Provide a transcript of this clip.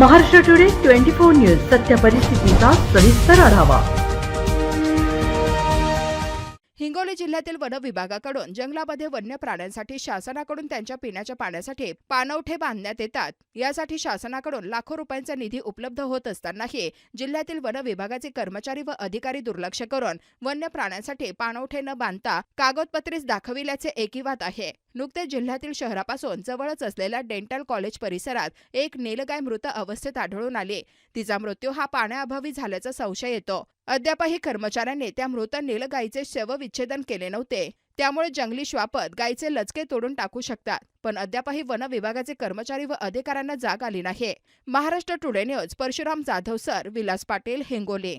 Maharashtra today twenty four news सत्य परिस्थितीचा सविस्तर आढावा. हिंगोली जिल्ह्यातील वन विभागाकडून जंगलामध्ये वन्य प्राण्यांसाठी शासनाकडून त्यांच्या पिण्याच्या पाण्यासाठी पाणवठे बांधण्यात येतात. यासाठी शासनाकडून लाखो रुपयांचा निधी उपलब्ध होत असतानाही जिल्ह्यातील वन विभागाचे कर्मचारी व अधिकारी दुर्लक्ष करून वन्य प्राण्यांसाठी पाणवठे न बांधता कागदपत्रेच दाखविल्याचे एकीवाद आहे. नुकतेच जिल्ह्यातील शहरापासून जवळच असलेल्या डेंटल कॉलेज परिसरात एक नीलगाय मृत अवस्थेत आढळून आली. तिचा मृत्यू हा पाण्याअभावी झाल्याचा संशय येतो. अद्यापही कर्मचाऱ्यांनी त्या मृत नीलगाईचे शवविच्छेदन केले नव्हते. त्यामुळे जंगली श्वापद गायीचे लचके तोडून टाकू शकतात पण अद्यापही वन विभागाचे कर्मचारी व अधिकाऱ्यांना जाग आली नाही. Maharashtra today news Parshuram Jadhav sir Vilas Patil Hingoli.